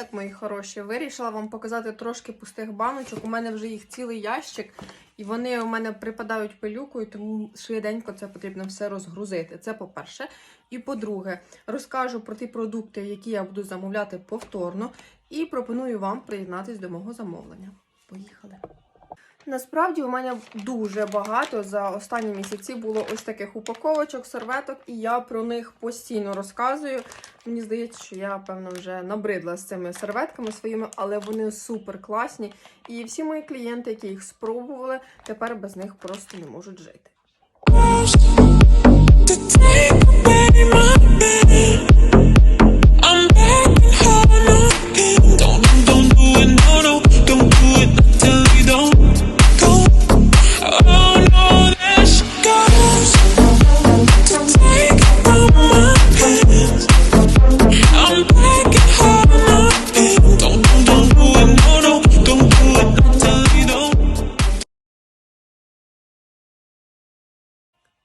Так, мої хороші, вирішила вам показати трошки пустих баночок. У мене вже їх цілий ящик, і вони у мене припадають пилюкою, тому швиденько це потрібно все розгрузити. Це по-перше. І по-друге, розкажу про ті продукти, які я буду замовляти повторно, і пропоную вам приєднатись до мого замовлення. Поїхали! Насправді у мене дуже багато за останні місяці було ось таких упаковочок, серветок, і я про них постійно розказую. Мені здається, що я, певно, вже набридла з цими серветками своїми, але вони супер класні. І всі мої клієнти, які їх спробували, тепер без них просто не можуть жити.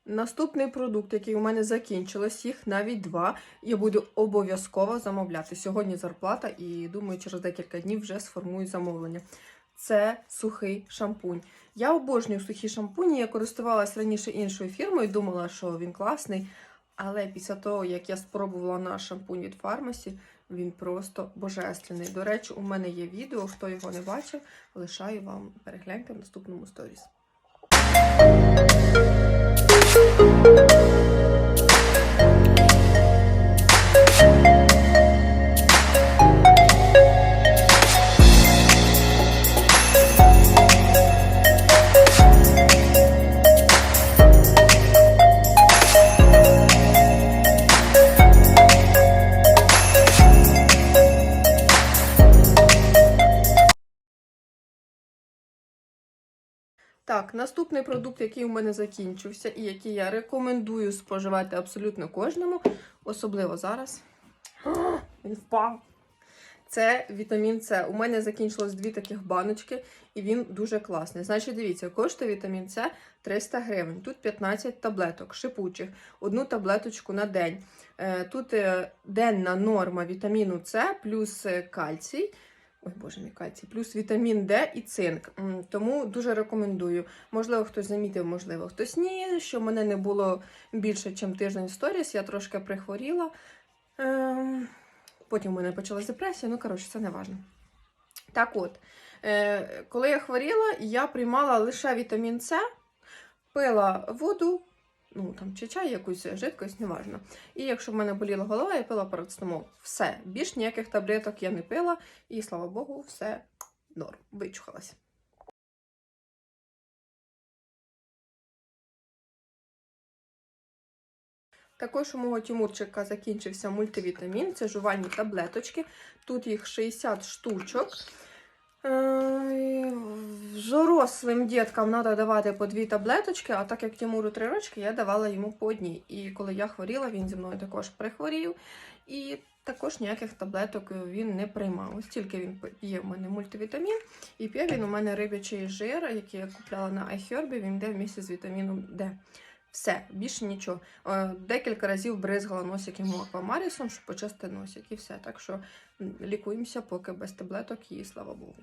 Наступний продукт, який у мене закінчилось, їх навіть два. Я буду обов'язково замовляти. Сьогодні зарплата, і думаю, через декілька днів вже сформую замовлення. Це сухий шампунь. Я обожнюю сухі шампуні. Я користувалась раніше іншою фірмою, думала, що він класний. Але після того, як я спробувала наш шампунь від фармасі, він просто божественний. До речі, у мене є відео, хто його не бачив, лишаю вам перегляньте в наступному сторіс. Так, наступний продукт, який у мене закінчився, і який я рекомендую споживати абсолютно кожному, особливо зараз. Він впав. Це вітамін С. У мене закінчилось дві таких баночки, і він дуже класний. Значить, дивіться, коштує вітамін С 300 гривень. Тут 15 таблеток, шипучих, одну таблеточку на день. Е, Тут е, денна норма вітаміну С плюс е, кальцій. Ой, боже мій кальцій, плюс вітамін Д і цинк. Тому дуже рекомендую. Можливо, хтось замітив, можливо, хтось ні, що мене не було більше, ніж тиждень сторіс. Я трошки прихворіла. Ем, Потім у мене почалася депресія, ну, коротше, це не важливо. Так от, е, коли я хворіла, я приймала лише вітамін С, пила воду, ну там чи чай, якусь жидкость, неважно. І якщо в мене боліла голова, я пила парацетамол. Все. Більш ніяких таблеток я не пила, і слава Богу, все норм. Вичухалася. Також у мого Тимурчика закінчився мультивітамін, це жувальні таблеточки. Тут їх 60 штучок. Е, Жорослим діткам треба давати по дві таблеточки, а так як Тимуру три рочки, я давала йому по одній. І коли я хворіла, він зі мною також прихворів. І також ніяких таблеток він не приймав. Ось тільки він п'є в мене мультивітамін, і п'є він у мене рибячий жир, який я купляла на iHerb, він йде вмісті з вітаміном D. Все, більше нічого. Е, Декілька разів бризгала носик йому аквамарісом, щоб почистити носик, і все. Так що лікуємося поки без таблеток і слава Богу.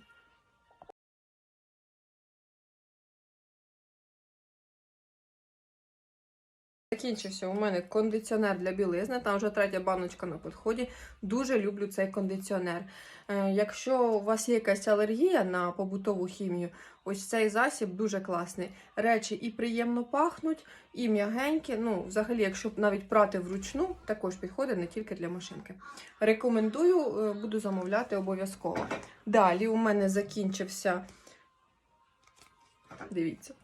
Закінчився у мене кондиціонер для білизни. Там вже третя баночка на підході. Дуже люблю цей кондиціонер. Е, якщо у вас є якась алергія на побутову хімію, ось цей засіб дуже класний. Речі і приємно пахнуть, і м'ягенькі. Ну, взагалі, якщо навіть прати вручну, також підходить не тільки для машинки. Рекомендую, е, буду замовляти обов'язково. Далі у мене закінчився. Дивіться.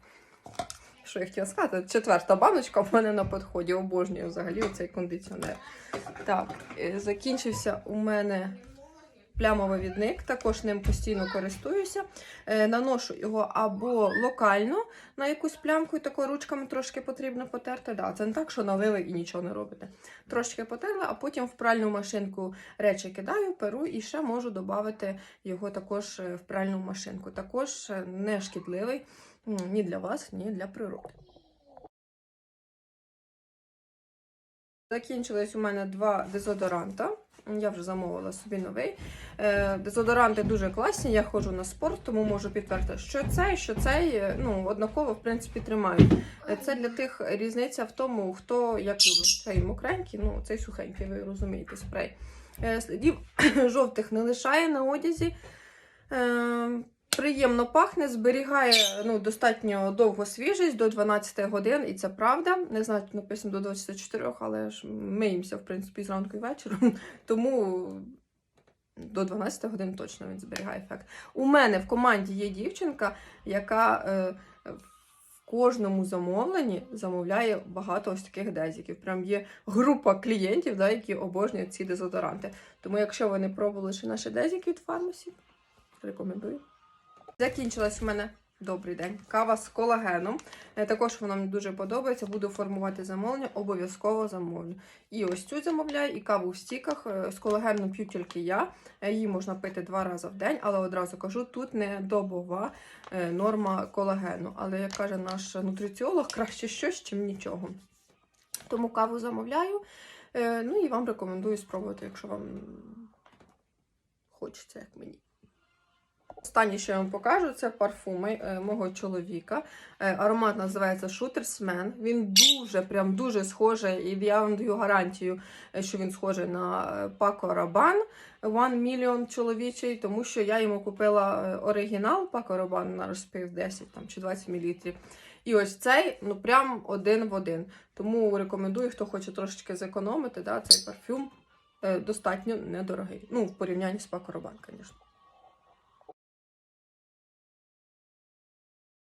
Що я хотіла сказати? Четверта баночка в мене на підході. Обожнюю взагалі цей кондиціонер. Так, е, закінчився у мене плямовий відник, також ним постійно користуюся. Е, Наношу його або локально на якусь плямку, і тако ручками трошки потрібно потерти. Да, це не так, що налили і нічого не робите. Трошки потерла, а потім в пральну машинку речі кидаю, перу і ще можу додати його також е, в пральну машинку. Також не шкідливий ні для вас, ні для природи. Закінчились у мене два дезодоранта. Я вже замовила собі новий. Е, Дезодоранти дуже класні, я ходжу на спорт, тому можу підтвердити, що цей, що цей, е, ну, однаково, в принципі, тримають. Е, Це для тих різниця в тому, хто як любить. Цей мокренький, ну, цей сухенький, ви розумієте, спрей. Слідів жовтих не лишає на одязі. Приємно пахне, зберігає ну, достатньо довго свіжість до 12 годин, і це правда. Не знаю, написано до 24, але ж миємося, в принципі, зранку і вечором. Тому до 12 годин точно він зберігає ефект. У мене в команді є дівчинка, яка е, в кожному замовленні замовляє багато ось таких дезіків. Прям є група клієнтів, да, які обожнюють ці дезодоранти. Тому, якщо ви не пробували ще наші дезіки від фармасі, рекомендую. Закінчилась в мене добрий день. Кава з колагеном. Е, Також вона мені дуже подобається. Буду формувати замовлення, обов'язково замовлю. І ось цю замовляю, і каву в стіках. Е, З колагеном п'ю тільки я. Е, Її можна пити два рази в день, але одразу кажу, тут не добова норма колагену. Але як каже наш нутриціолог, краще щось, чим нічого. Тому каву замовляю. Ну і вам рекомендую спробувати, якщо вам хочеться, як мені. Останнє, що я вам покажу, це парфуми е, мого чоловіка. Е, аромат називається Shooter's Man. Він дуже, прям дуже схожий, і я вам даю гарантію, е, що він схожий на Paco Rabanne One Million чоловічий, тому що я йому купила оригінал Paco Rabanne на розпив 10 там, чи 20 мл. І ось цей, ну прям один в один. Тому рекомендую, хто хоче трошечки зекономити, да, цей парфюм достатньо недорогий. Ну, в порівнянні з Rabanne, звісно.